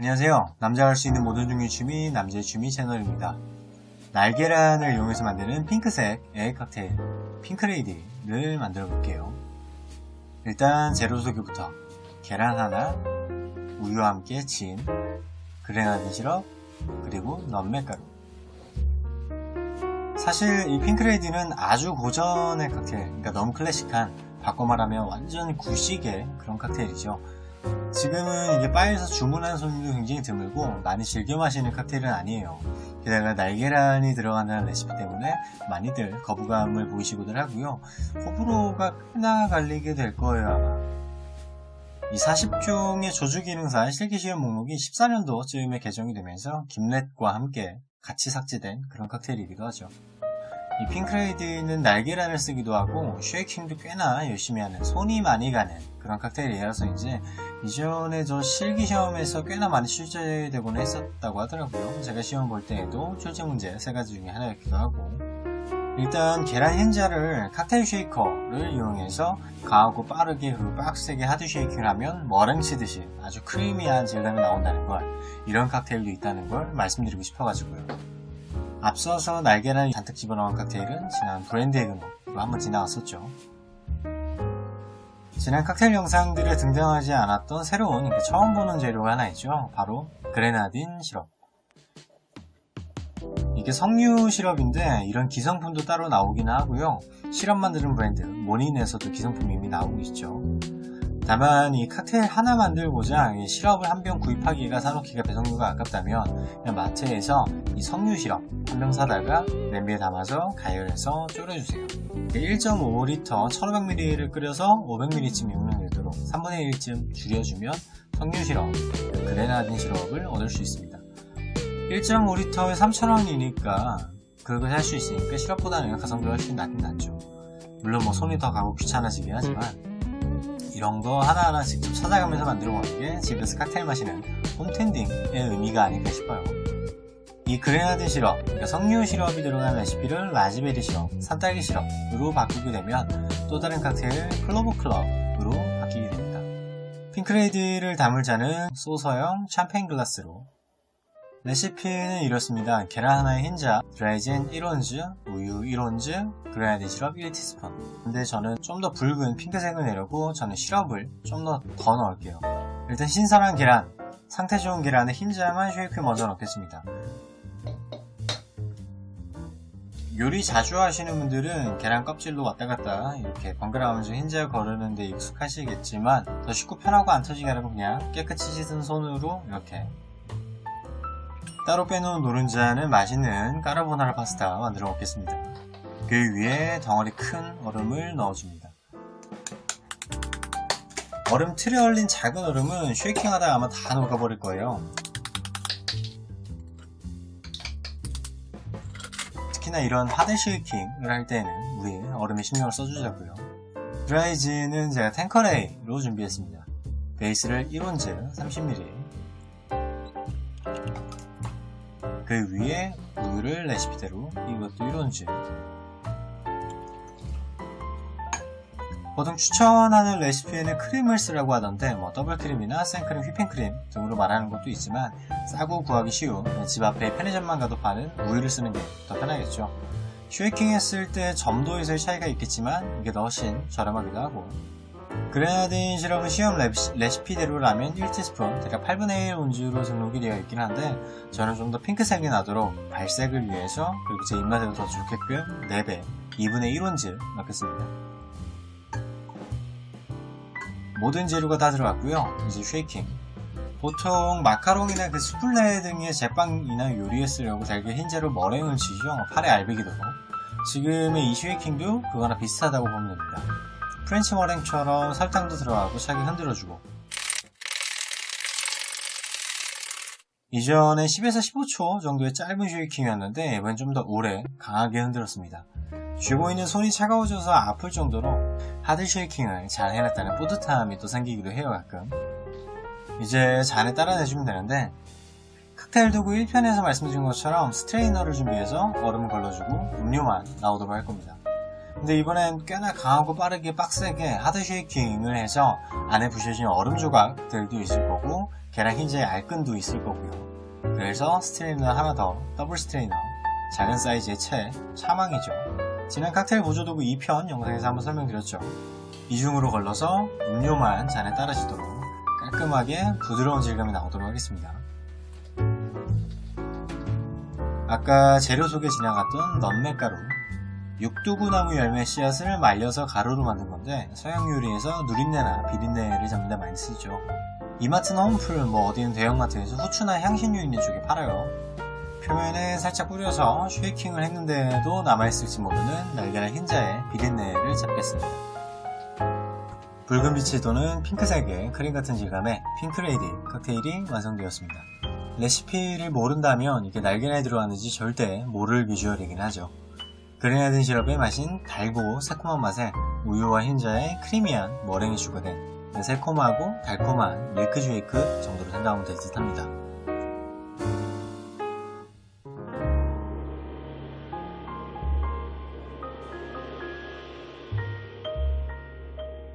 안녕하세요. 남자가 할 수 있는 모든 종류의 취미, 남자의 취미 채널입니다. 날계란을 이용해서 만드는 핑크색의 칵테일, 핑크레이디를 만들어 볼게요. 일단 재료 소개부터 계란 하나, 우유와 함께 진, 그레나딘 시럽, 그리고 넌맥가루. 사실 이 핑크레이디는 아주 고전의 칵테일, 그러니까 너무 클래식한, 바꿔 말하면 완전 구식의 그런 칵테일이죠. 지금은 이게 바에서 주문하는 손님도 굉장히 드물고 많이 즐겨 마시는 칵테일은 아니에요. 게다가 날계란이 들어가는 레시피 때문에 많이들 거부감을 보이시고들 하고요. 호불호가 꽤나 갈리게 될 거예요 아마. 이 40종의 조주기능사 실기시험 목록이 14년도쯤에 개정이 되면서 김렛과 함께 같이 삭제된 그런 칵테일이기도 하죠. 이 핑크레이드는 날계란을 쓰기도 하고 쉐이킹도 꽤나 열심히 하는 손이 많이 가는 그런 칵테일이라서 이제 이전에 저 실기 시험에서 꽤나 많이 출제되곤 했었다고 하더라고요. 제가 시험 볼 때에도 출제 문제 세 가지 중에 하나였기도 하고 일단 계란 흰자를 칵테일 쉐이커를 이용해서 강하고 빠르게 그리고 빡세게 하드 쉐이킹을 하면 머랭 치듯이 아주 크리미한 질감이 나온다는 걸 이런 칵테일도 있다는 걸 말씀드리고 싶어가지고요. 앞서서 날계란을 잔뜩 집어넣은 칵테일은 지난 브랜드 에그노로 한번 지나갔었죠. 지난 칵테일 영상들에 등장하지 않았던 새로운 처음 보는 재료가 하나 있죠. 바로 그레나딘 시럽. 이게 석류 시럽인데 이런 기성품도 따로 나오긴 하고요. 시럽 만드는 브랜드 모닌에서도 기성품이 이미 나오고 있죠. 다만 이 칵테일 하나 만들고자 이 시럽을 한 병 구입하기가 사놓기가 배송료가 아깝다면 그냥 마트에서 이 석류 시럽 한 병 사다가 냄비에 담아서 가열해서 졸여주세요. 1.5L 1500ml를 끓여서 500ml쯤 용량되도록 3분의 1쯤 줄여주면 석류 시럽, 그레나딘 시럽을 얻을 수 있습니다. 1.5L에 3,000원이니까 그걸 할수 있으니까 시럽보다는 가성비가 훨씬 낫긴 낫죠. 물론 뭐 손이 더 가고 귀찮아지긴 하지만 이런 거 하나하나 직접 찾아가면서 만들어 먹는 게 집에서 칵테일 마시는 홈텐딩의 의미가 아닐까 싶어요. 이 그레나딘 시럽, 그러니까 석류 시럽이 들어간 레시피를 라즈베리 시럽, 산딸기 시럽으로 바꾸게 되면 또 다른 칵테일 클로버 클럽으로 바뀌게 됩니다. 핑크레이디를 담을 잔은 소서형 샴페인 글라스로 레시피는 이렇습니다. 계란 하나에 흰자, 드라이젠 1온즈, 우유 1온즈, 그레나딘 시럽 1티스푼. 근데 저는 좀 더 붉은 핑크색을 내려고 저는 시럽을 좀 더 더 넣을게요. 일단 신선한 계란, 상태 좋은 계란에 흰자만 쉐이크 먼저 넣겠습니다. 요리 자주 하시는 분들은 계란 껍질로 왔다 갔다 이렇게 번갈아가면서 흰자 거르는데 익숙하시겠지만 더 쉽고 편하고 안 터지게 하려고 그냥 깨끗이 씻은 손으로 이렇게 따로 빼놓은 노른자는 맛있는 까르보나라 파스타 만들어 먹겠습니다. 그 위에 덩어리 큰 얼음을 넣어줍니다. 얼음 틀에 얼린 작은 얼음은 쉐이킹 하다가 아마 다 녹아버릴 거예요. 특히나 이런 하드 쉐이킹을 할 때는 우리 얼음에 신경을 써주자고요. 드라이즈는 제가 탱커레이로 준비했습니다. 베이스를 1온즈 30ml 그 위에 우유를 레시피대로 이것도 1온즈 보통 추천하는 레시피에는 크림을 쓰라고 하던데 뭐 더블크림이나 생크림, 휘핑크림 등으로 말하는 것도 있지만 싸고 구하기 쉬운 집 앞에 편의점만 가도 파는 우유를 쓰는 게 더 편하겠죠. 쉐이킹 했을 때 점도에서의 차이가 있겠지만 이게 더 훨씬 저렴하기도 하고 그레나딘 시럽은 시험 레시피대로라면 1티스푼, 대략 8분의 1 온주로 등록이 되어 있긴 한데 저는 좀 더 핑크색이 나도록 발색을 위해서 그리고 제 입맛에도 더 좋게끔 4배, 2분의 1 온즈 넣겠습니다. 모든 재료가 다 들어갔고요. 이제 쉐이킹. 보통 마카롱이나 그 수플레 등의 제빵이나 요리에 쓰려고 달걀 흰자로 머랭을 치죠. 팔에 알배기도록. 지금의 이 쉐이킹도 그거나 비슷하다고 보면 됩니다. 프렌치 머랭처럼 설탕도 들어가고 차게 흔들어주고 이전에 10에서 15초 정도의 짧은 쉐이킹이었는데 이번엔 좀 더 오래 강하게 흔들었습니다. 쥐고 있는 손이 차가워져서 아플 정도로 하드 쉐이킹을 잘 해냈다는 뿌듯함이 또 생기기도 해요 가끔 이제 잔에 따라내주면 되는데 칵테일 도구 1편에서 말씀드린 것처럼 스트레이너를 준비해서 얼음을 걸러주고 음료만 나오도록 할 겁니다. 근데 이번엔 꽤나 강하고 빠르게 빡세게 하드 쉐이킹을 해서 안에 부셔진 얼음 조각들도 있을 거고 계란 흰자의 알끈도 있을 거고요. 그래서 스트레이너 하나 더 더블 스트레이너 작은 사이즈의 채 사망이죠. 지난 칵테일 보조도구 2편 영상에서 한번 설명드렸죠. 이중으로 걸러서 음료만 잔에 따라지도록 깔끔하게 부드러운 질감이 나오도록 하겠습니다. 아까 재료 속에 지나갔던 넌맥가루 육두구나무 열매 씨앗을 말려서 가루로 만든 건데 서양 요리에서 누린내나 비린내를 잡는 데 많이 쓰죠. 이마트나 홈플 뭐 어디는 대형마트에서 후추나 향신료 있는 쪽에 팔아요. 표면에 살짝 뿌려서 쉐이킹을 했는데도 남아있을지 모르는 날개나 흰자의 비린내를 잡겠습니다. 붉은 빛이 도는 핑크색의 크림 같은 질감의 핑크레이디 칵테일이 완성되었습니다. 레시피를 모른다면 이게 날개나에 들어가는지 절대 모를 비주얼이긴 하죠. 그레나든 시럽의 맛인 달고 새콤한 맛에 우유와 흰자의 크리미한 머랭이 추가된 새콤하고 달콤한 밀크 쉐이크 정도로 생각하면 될 듯합니다.